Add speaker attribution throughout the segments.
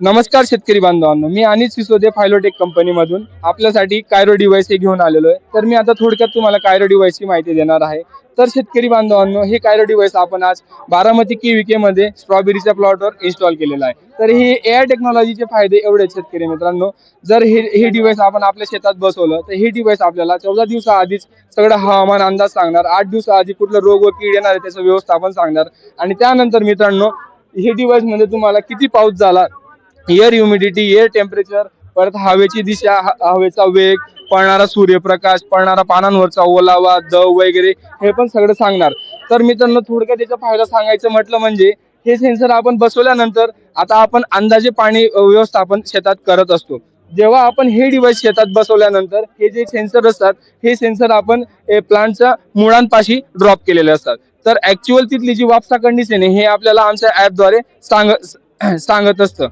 Speaker 1: नमस्कार शेतकरी बांधवांनो मी अनिल सिसोदे फायलोटेक कंपनीमधून आपल्यासाठी कायरो डिव्हाइस हे घेऊन आलेलो आहे. तर मी आता थोडक्यात तुम्हाला कायरो डिव्हाइसची माहिती देणार आहे. तर शेतकरी बांधवांनो हे कायरो डिव्हाइस आपण आज बारामती के मध्ये स्ट्रॉबेरीच्या प्लॉटवर इन्स्टॉल केलेलं आहे. तर हे ए आय टेक्नॉलॉजीचे फायदे एवढे आहेत शेतकरी मित्रांनो. जर हे हे डिव्हाइस आपण आपल्या शेतात बसवलं तर हे डिव्हाइस आपल्याला चौदा दिवसाआधीच सगळं हवामान अंदाज सांगणार. आठ दिवसाआधी कुठलं रोग व कीड येणार आहे त्याचं व्यवस्थापन सांगणार. आणि त्यानंतर मित्रांनो हे डिव्हाइसमध्ये तुम्हाला किती पाऊस झाला एअर ह्युमिडिटी एअर टेम्परेचर परत हवेची दिशा हवेचा वेग पळणारा सूर्यप्रकाश पळणारा पानांवरचा ओलावा दव वगैरे हे पण सगळं सांगणार. तर मित्रांनो थोडक्यात त्याचा फायदा सांगायचं म्हटलं म्हणजे हे सेन्सर आपण बसवल्यानंतर आता आपण अंदाजे पाणी व्यवस्थापन शेतात करत असतो. जेव्हा आपण हे डिव्हाइस शेतात बसवल्यानंतर हे जे सेन्सर असतात हे सेन्सर आपण प्लांटच्या मुळांपाशी ड्रॉप केलेले असतात. तर ऍक्च्युअल तिथली जी वापसा कंडिशन आहे हे आपल्याला आमच्या ऍपद्वारे सांग सांगत असतं.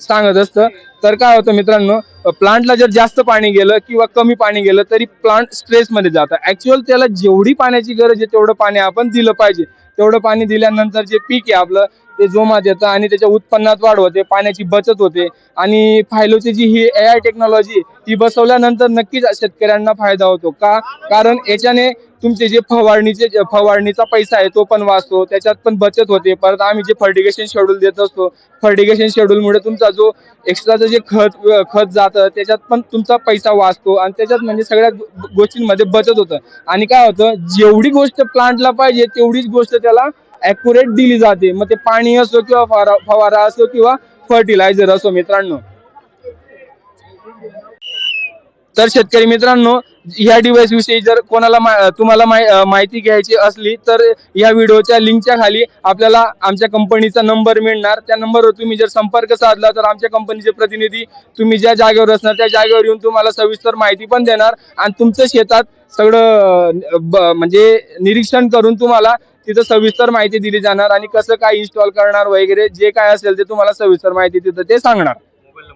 Speaker 1: सांगत असतं. तर काय होतं मित्रांनो प्लांटला जर जास्त पाणी गेलं किंवा कमी पाणी गेलं तरी प्लांट स्ट्रेसमध्ये जातं ऍक्च्युअल त्याला जेवढी पाण्याची गरज आहे तेवढं पाणी आपण दिलं पाहिजे. तेवढं पाणी दिल्यानंतर जे पीक आहे आपलं ते जोमात येतं आणि त्याच्या उत्पन्नात वाढ होते पाण्याची बचत होते. आणि फायलोची जी ही ए आय टेक्नॉलॉजी ती बसवल्यानंतर नक्कीच शेतकऱ्यांना फायदा होतो. का? कारण याच्याने तुमचे जे फवारणीचे फवारणीचा पैसा आहे तो पण वाचतो त्याच्यात पण बचत होते. परत आम्ही जे फर्टिगेशन शेड्यूल देत असतो फर्टिगेशन शेड्यूलमुळे तुमचा जो एक्स्ट्राचं जे खत खत जातं त्याच्यात पण तुमचा पैसा वाचतो आणि त्याच्यात म्हणजे सगळ्या गोष्टींमध्ये बचत होतं. आणि काय होतं जेवढी गोष्ट प्लांटला पाहिजे तेवढीच गोष्ट त्याला ॲक्युरेट दिली जाते. मग ते पाणी असो किंवा फवारा असो किंवा फर्टिलायझर असो मित्रांनो. तर शेतकरी मित्रांनो ह्या डिव्हाइस विषयी जर कोणाला मा- तुम्हाला माहिती घ्यायची असली तर या व्हिडिओच्या लिंकच्या खाली आपल्याला आमच्या कंपनीचा नंबर मिळणार. त्या नंबरवर तुम्ही जर संपर्क साधला तर आमच्या कंपनीचे प्रतिनिधी तुम्ही ज्या जागेवर असणार त्या जागेवर येऊन तुम्हाला सविस्तर माहिती पण देणार. आणि तुमचं शेतात सगळं म्हणजे निरीक्षण करून तुम्हाला तिथं सविस्तर माहिती दिली जाणार आणि कसं काय इन्स्टॉल करणार वगैरे जे काय असेल ते तुम्हाला सविस्तर माहिती तिथं ते सांगणार. मोबाईल